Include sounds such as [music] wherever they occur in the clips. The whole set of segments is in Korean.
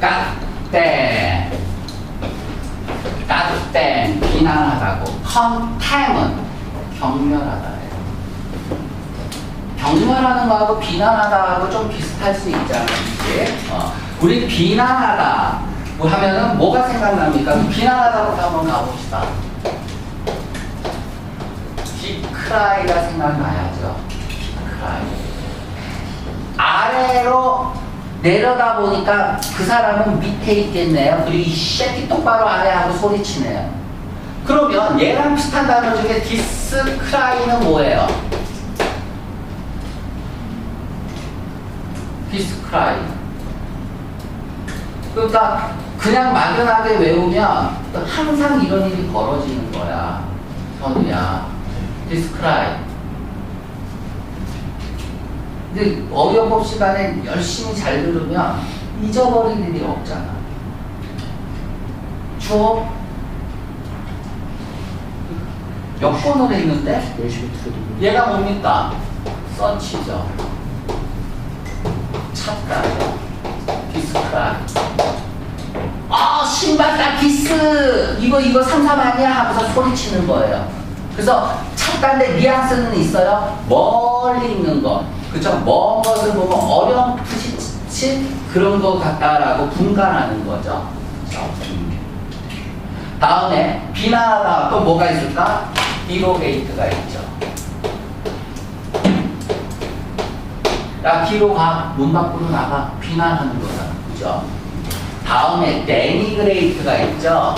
깍땡 깍땡 비난하다고. 컨템은 경멸하다예요. 경멸하는 거하고 비난하다하고 좀 비슷할 수 있잖아요 어. 우리 비난하다. 뭐 하면은 뭐가 생각납니까? 비난하다부터 한번 가봅시다. 디크라이가 생각나야죠. 디크라이. 아래로 내려다 보니까 그 사람은 밑에 있겠네요. 그리고 이 새끼 똑바로 아래 하고 소리치네요. 그러면 얘랑 비슷한 단어 중에 디스크라이는 뭐예요? 디스크라이. 그러니까 그냥 막연하게 외우면 항상 이런 일이 벌어지는 거야. 선우야. 디스크라이. 근데 어려법 시간에 열심히 잘 들으면 잊어버릴 일이 없잖아. 주어 몇 번을 했는데 열심히 들어도 얘가 뭡니까? 서치죠. 찾다죠. 디스크라. 아 신발 닦기스 이거 이거 삼삼 아니야 하면서 소리치는 거예요. 그래서 찾다인데 뉘앙스는 있어요. 멀리 있는 거. 그쵸? 먼 것을 보면 어렴풋이 그런 것 같다라고 분간하는 거죠. 다음에 비난하다 또 뭐가 있을까? 디로게이트가 있죠. 야 뒤로 가. 문 밖으로 나가. 비난하는 거다. 그죠? 다음에 데니그레이트가 있죠.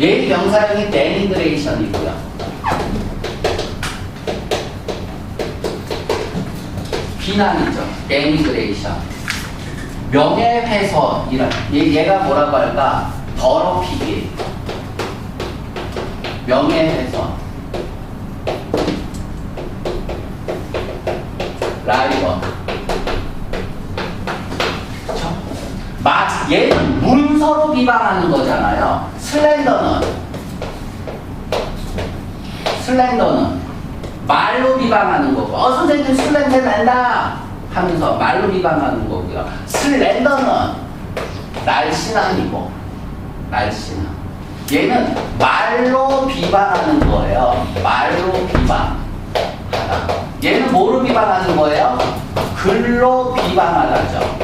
얘 명사형이 데니그레이션이고요. 비난이죠. 데니그레이션. 명예훼손이라 얘, 얘가 뭐라고 할까? 더럽히기. 명예훼손. 라이벌. 얘는 문서로 비방하는 거잖아요. 슬렌더는 슬렌더는 말로 비방하는 거고 어 선생님 슬렌더 난다 하면서 말로 비방하는 거고요. 슬렌더는 날씬함이고 날씬함. 얘는 말로 비방하는 거예요. 말로 비방. 하다. 얘는 뭐로 비방하는 거예요? 글로 비방하다죠.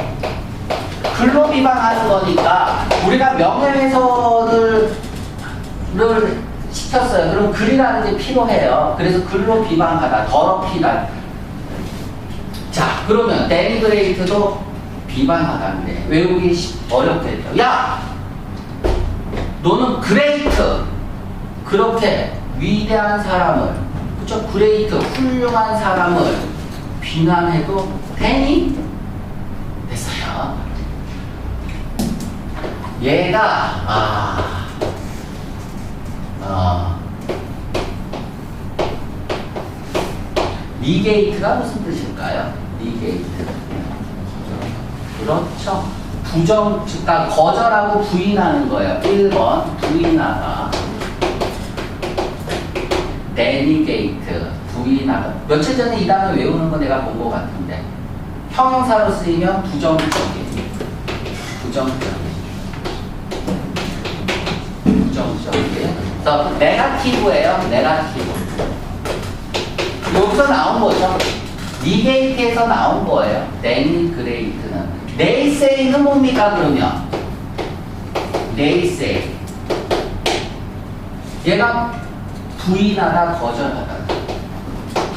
글로 비방하는 거니까 우리가 명예훼손을 를 시켰어요. 그럼 글이라는 게 필요해요. 그래서 글로 비방하다, 더럽히다. 자, 그러면 데니그레이트도 비방하다인데 외우기 쉽- 어렵겠죠. 야, 너는 그레이트 그렇게 위대한 사람을 그쵸? 그레이트 훌륭한 사람을 비난해도 되니? 됐어요. 얘가 아, 어, 리게이트가 무슨 뜻일까요? 리게이트. 그렇죠. 부정, 그러니까 거절하고 부인하는 거예요. 1번 부인하다. 데니게이트 부인하다. 며칠 전에 이 단어 외우는 거 내가 본 것 같은데 형용사로 쓰이면 부정적인 부정적 그래서 네가티브예요 네가티브. 여기서 나온 거죠? 니게이트에서 나온 거예요 데니그레이트는. 네이세이는 뭡니까 그러면? 네이세이 얘가 부인하다 거절하다.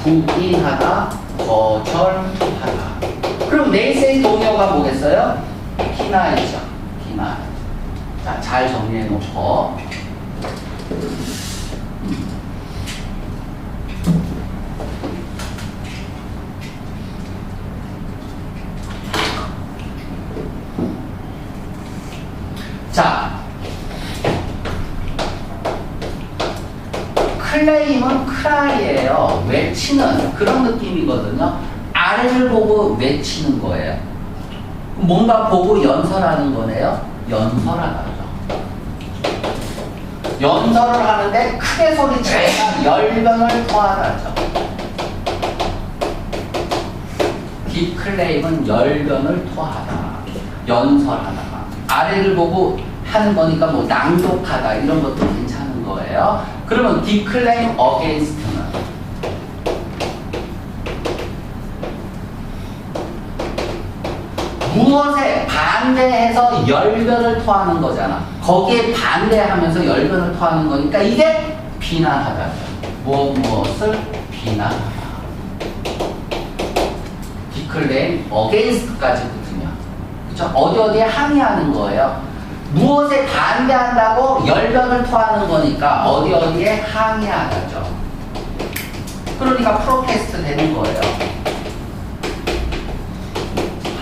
부인하다 거절하다. 그럼 네이세이 동요가 뭐겠어요? 키나이죠 키나 자, 잘 정리해 놓고 자, 클레임은 크라이예요. 외치는 그런 느낌이거든요. 아래를 보고 외치는 거예요. 뭔가 보고 연설하는 거네요. 연설하다죠. 연설을 하는데 크게 소리치면 열변을 토하다죠. 디클레임은 열변을 토하다, 연설하다. 아래를 보고 하는 거니까 뭐 낭독하다 이런 것도 괜찮은 거예요. 그러면 디클레임 어게인스트는 무엇에 반대해서 열변을 토하는 거잖아. 거기에 반대하면서 열변을 토하는 거니까 이게 비난하다. 무엇 무엇을 비난하다. 디클레임 어게인스트까지 그쵸? 어디 어디에 항의하는 거예요. 무엇에 반대한다고 열변을 토하는 거니까 어디 어디에 항의하다죠. 그러니까 프로테스트 되는 거예요.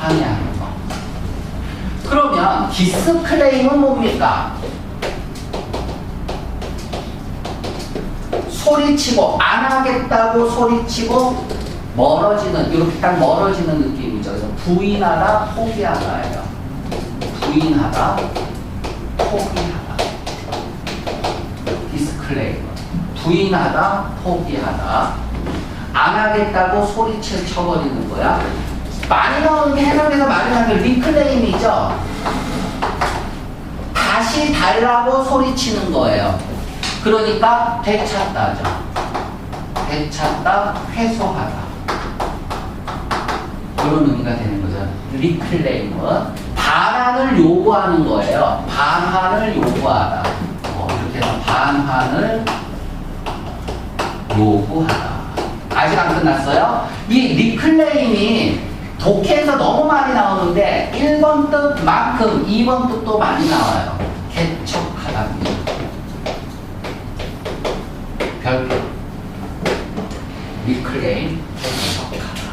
항의하는 거. 그러면 디스클레임은 뭡니까? 소리치고 안 하겠다고 소리치고 멀어지는 이렇게 딱 멀어지는. 그래서 부인하다, 포기하다예요. 부인하다, 포기하다. 디스클레이머. 부인하다, 포기하다. 안 하겠다고 소리쳐 쳐버리는 거야. 많이 나오는 게 해석에서 많이 나오는 게 리클레임이죠. 다시 달라고 소리치는 거예요. 그러니까 되찾다죠. 되찾다, 회수하다. 그런 의미가 되는 거죠. 리클레임은 반환을 요구하는 거예요. 반환을 요구하다. 어, 이렇게 해서 반환을 요구하다. 아직 안 끝났어요? 이 리클레임이 독해에서 너무 많이 나오는데 1번 뜻만큼 2번 뜻도 많이 나와요. 개척하답니다. 별표. 리클레임 개척하다.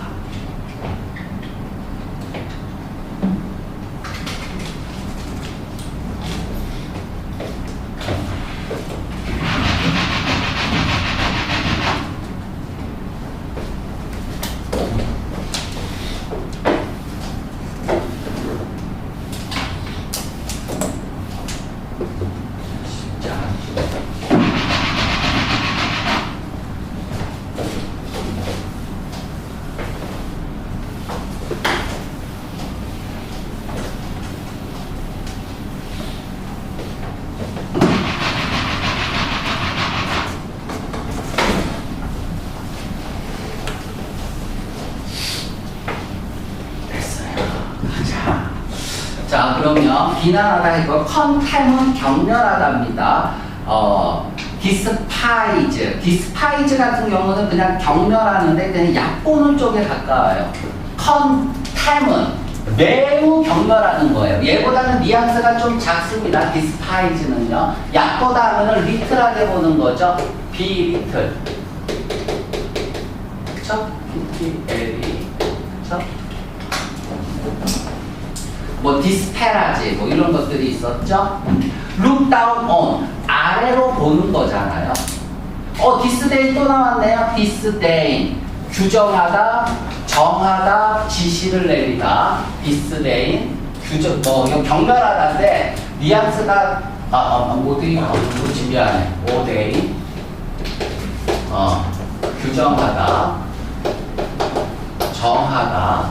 진짜. 됐어요. 가자. 자, 그러면 비난하다 했고 컨템은 격렬하답니다. 어, 디스파이즈. 디스파이즈 같은 경우는 그냥 격렬하는데 그냥 약보는 쪽에 가까워요. 컨템은 매우 격렬하는 거예요. 얘보다는 뉘앙스가 좀 작습니다. 디스파이즈는요. 약보다 하면은 리틀하게 보는 거죠. 비 리틀. 그쵸? BTLE. 그쵸? 뭐 디스페라지 뭐 이런 것들이 있었죠. look 아래로 보는 거잖아요. 어 디스데인 또 나왔네요. 디스데인 규정하다, 정하다, 지시를 내리다. 디스데인 규정 뭐 이거 격렬하다인데 뉘앙스가 아, 아 모데이 어, 뭐지 미안해. 오데이 어 규정하다, 정하다.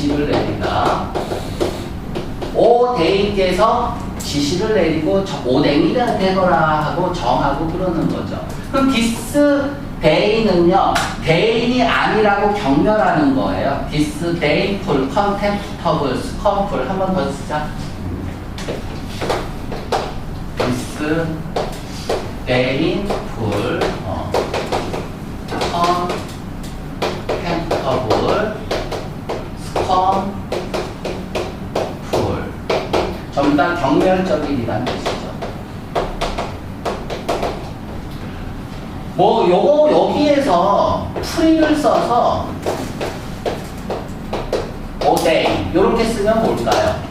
지시를 내린다. 오대인께서 지시를 내리고 저- 오뎅이 되거라 하고 정하고 그러는 거죠. 그럼 디스 데이는요 대인이 아니라고 격렬하는 거예요. 디스 데이풀 컨템프터블 스컴풀 한번 더 쓰자. 디스 데이풀 어. 컨템프터블 스컴 풀 전부 다 경멸적인이라는 뜻이죠. 뭐 요거 여기에서 풀이를 써서 오데이 요렇게 쓰면 뭘까요?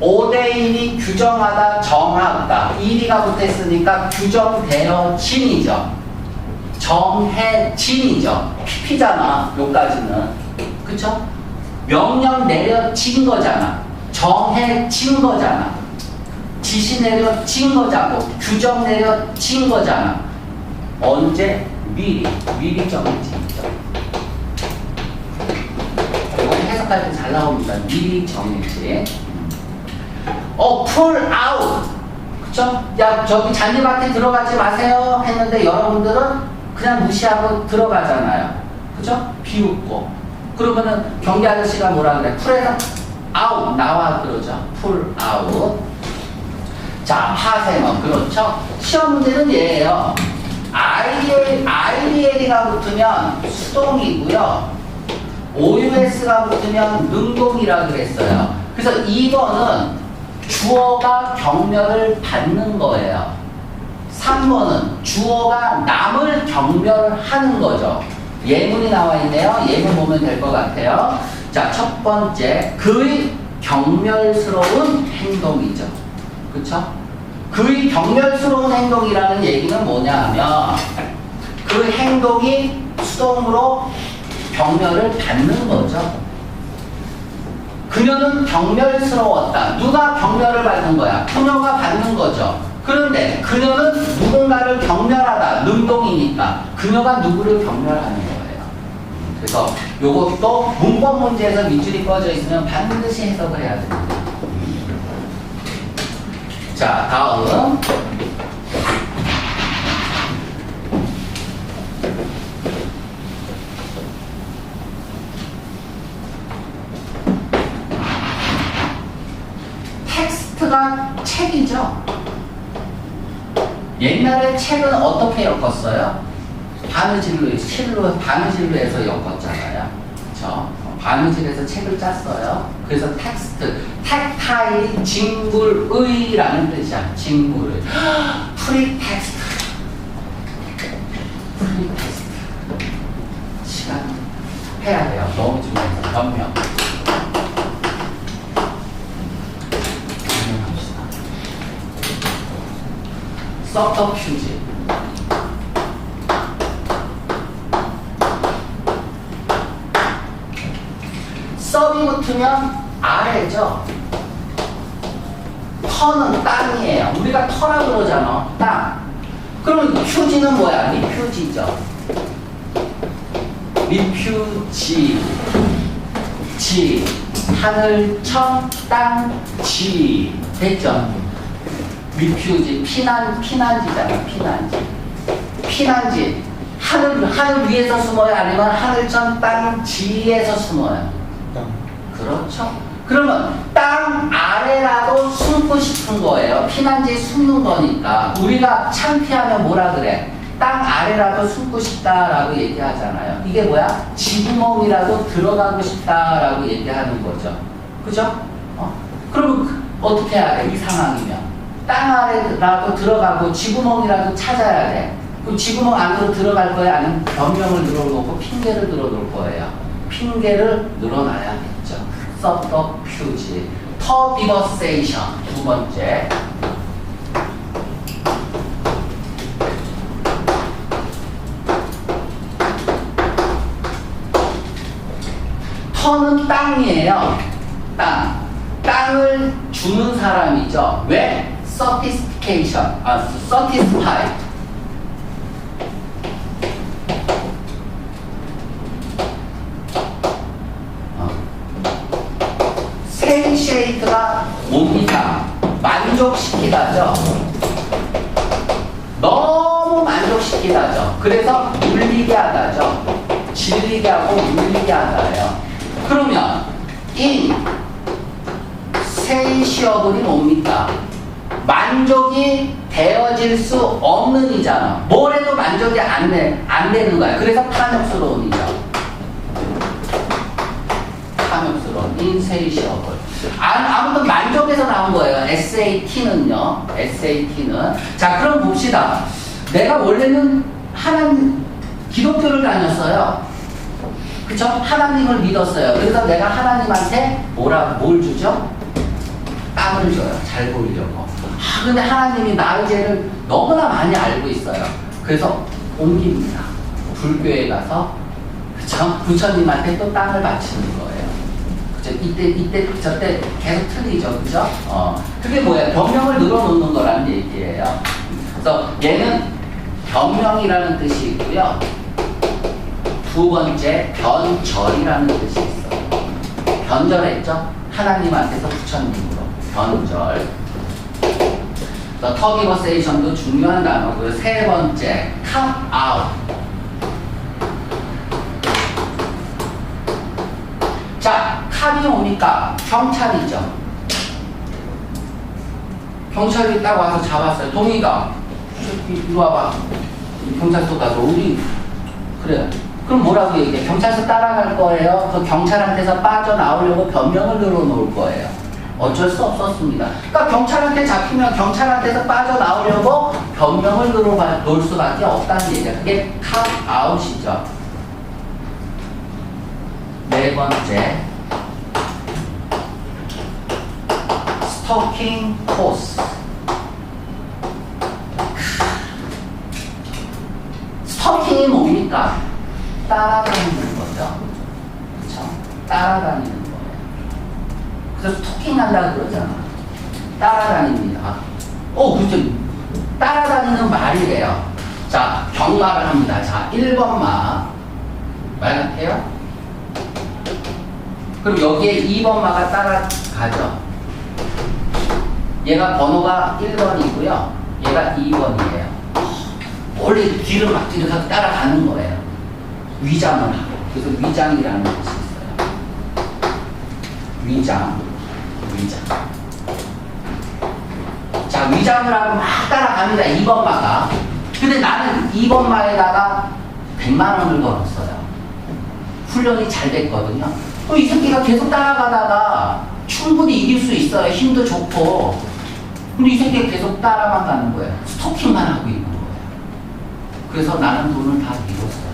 오데인이 규정하다 정하다 이리가 붙었으니까 규정되어진이죠. 정해진이죠. PP잖아. 요까지는. 그쵸? 명령 내려진 거잖아. 정해진 거잖아. 지시 내려진 거자고 규정 내려진 거잖아. 언제? 미리. 미리 정해진 거. 해석할 때 잘 나옵니다. 미리 정해진. 어, 풀 아웃. 그쵸? 야, 저기 잔디밭에 들어가지 마세요. 했는데 여러분들은 그냥 무시하고 들어가잖아요. 그죠? 비웃고. 그러면은 경비 아저씨가 뭐라 그래? 풀에서 아웃 나와 그러죠. 풀 아웃. 자, 하생어 그렇죠? 시험 문제는 얘예요. IDL, IDL이가 붙으면 수동이고요. OUS가 붙으면 능동이라 그랬어요. 그래서 2번은 주어가 경멸을 받는 거예요. 3번은 주어가 남을 경멸하는 거죠. 예문이 나와 있네요. 예문 보면 될 것 같아요. 자, 첫 번째, 그의 경멸스러운 행동이죠. 그쵸? 그의 경멸스러운 행동이라는 얘기는 뭐냐 하면 그 행동이 수동으로 경멸을 받는 거죠. 그녀는 경멸스러웠다. 누가 경멸을 받는 거야? 그녀가 받는 거죠. 그런데 그녀는 누군가를 경멸하다. 능동이니까. 그녀가 누구를 경멸하는 거예요. 그래서 요것도 문법 문제에서 밑줄이 꺼져 있으면 반드시 해석을 해야 됩니다. 자, 다음. 텍스트가 책이죠. 옛날에 책은 어떻게 엮었어요? 바느질로, 실로, 바느질로 해서 엮었잖아요. 그쵸? 바느질에서 책을 짰어요. 그래서 텍스트, 텍타일이 징굴의라는 뜻이야. 징굴의. [gasps] 프리 텍스트. 프리 텍스트. 시간 해야 돼요. 너무 중요해서 변명. 변명합시다. 서터퓨지. 썸이 붙으면 아래죠. 터는 땅이에요. 우리가 터라 그러잖아. 땅. 그러면 퓨지는 뭐야? 리퓨지죠. 리퓨지. 지. 하늘, 청, 땅, 지. 됐죠? 리퓨지. 피난, 피난지잖아. 피난지. 피난지. 하늘, 하늘 위에서 숨어요? 아니면 하늘, 천, 땅, 지에서 숨어요? 그렇죠. 그러면 땅 아래라도 숨고 싶은 거예요. 피난지에 숨는 거니까. 우리가 창피하면 뭐라 그래? 땅 아래라도 숨고 싶다라고 얘기하잖아요. 이게 뭐야? 지구멍이라도 들어가고 싶다라고 얘기하는 거죠. 그죠? 어? 그러면 그- 어떻게 해야 돼? 이 상황이면. 땅 아래라도 들어가고 지구멍이라도 찾아야 돼. 그럼 지구멍 안으로 들어갈 거야? 아니면 변명을 늘어놓고 핑계를 늘어놓을 거예요? 핑계를 늘어놔야겠죠. 서브퓨지. 터비버세이션. 두 번째. 터는 땅이에요. 땅. 땅을 주는 사람이죠. 왜? Sophistication. 아, satisfy. 세이쉐이트가 뭡니까? 만족시키다죠. 너무 만족시키다죠. 그래서 물리게 하다죠. 질리게 하고 물리게 하다예요. 그러면 인 세이시어블이 뭡니까? 만족이 되어질 수 없는 이잖아. 뭘 해도 만족이 안, 돼, 안 되는 거야. 그래서 탐욕스러운 이죠. 탐욕스러운 인세이셔블. 아, 아무튼 만족에서 나온 거예요. SAT는요. SAT는. 자, 그럼 봅시다. 내가 원래는 하나님 기독교를 다녔어요. 그쵸? 하나님을 믿었어요. 그래서 내가 하나님한테 뭐라 뭘 주죠? 땅을 줘요. 잘 보이려고. 아, 근데 하나님이 나의 죄를 너무나 많이 알고 있어요. 그래서 옮깁니다. 불교에 가서 그쵸? 부처님한테 또 땅을 바치는 거예요. 저 이때 이때 저때 계속 틀리죠, 그죠? 어, 그게 뭐야? 변명을 늘어놓는 거라는 얘기예요. 그래서 얘는 변명이라는 뜻이 있고요. 두 번째 변절이라는 뜻이 있어요. 변절했죠? 하나님한테서 부처님으로 변절. 더 터기버세이션도 중요한 단어고요. 세 번째 cut out. 자, 캅이 오니까 경찰이죠. 경찰이 딱 와서 잡았어요. 동의가 이리 와봐. 이 경찰서 가서 우리 그래. 그럼 뭐라고 얘기해? 경찰서 따라갈 거예요. 그 경찰한테서 빠져나오려고 변명을 늘어놓을 거예요. 어쩔 수 없었습니다. 그러니까 경찰한테 잡히면 경찰한테서 빠져나오려고 변명을 늘어놓을 수밖에 없다는 얘기야. 그게 컷아웃이죠. 네 번째 스토킹 코스 스토킹이 뭡니까? 따라다니는 거죠. 그렇죠? 따라다니는. 그래서 스토킹한다 그러잖아. 따라다닙니다. 어, 그렇죠. 따라다니는 말이래요. 자, 경마를 합니다. 자, 1번 마 말 같아요? 그럼 여기에 2번 마가 따라가죠. 얘가 번호가 1번이고요. 얘가 2번이에요. 원래 뒤를 막 뒤를 따라가는 거예요. 위장을 하고. 그래서 위장이라는 것이 있어요. 위장, 위장. 자, 위장을 하고 막 따라갑니다. 2번 마가. 근데 나는 2번 마에다가 100만 원을 걸었어요. 훈련이 잘 됐거든요. 이 새끼가 계속 따라가다가 충분히 이길 수 있어요. 힘도 좋고. 근데 이 새끼가 계속 따라만 가는 거예요. 스토킹만 하고 있는 거예요. 그래서 나는 돈을 다 잃었어요.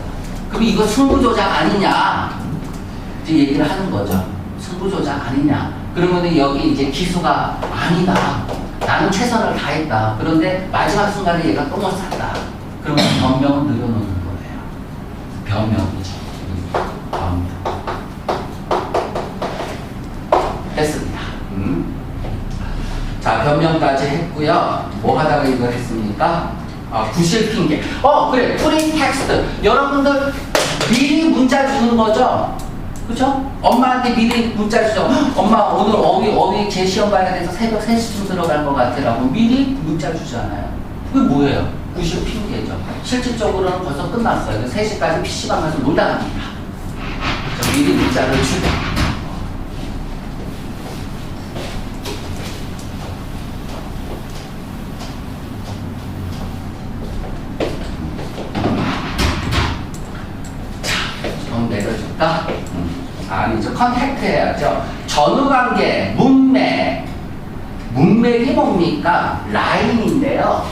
그럼 이거 승부조작 아니냐? 이제 얘기를 하는 거죠. 승부조작 아니냐? 그러면 여기 이제 기수가 아니다. 나는 최선을 다했다. 그런데 마지막 순간에 얘가 똥을 쌌다. 그러면 변명을 늘어놓는 거예요. 변명이죠. 변명. 됐습니다. 음. 자, 변명까지 했고요. 뭐 하다가 이걸 했습니까? 아, 구실 핑계. 어, 그래. 프리 텍스트. 여러분들 미리 문자 주는 거죠? 그죠? 엄마한테 미리 문자 주죠. "헉, 엄마 오늘 어디 어디 제 시험 봐야 돼서 새벽 3시쯤 들어갈 것 같아라고 미리 문자 주잖아요. 그게 뭐예요? 구실 핑계죠. 실질적으로는 벌써 끝났어요. 3시까지 PC방 가서 놀다 갑니다. 저 미리 문자를 주고. 900이 뭡니까? 라인인데요.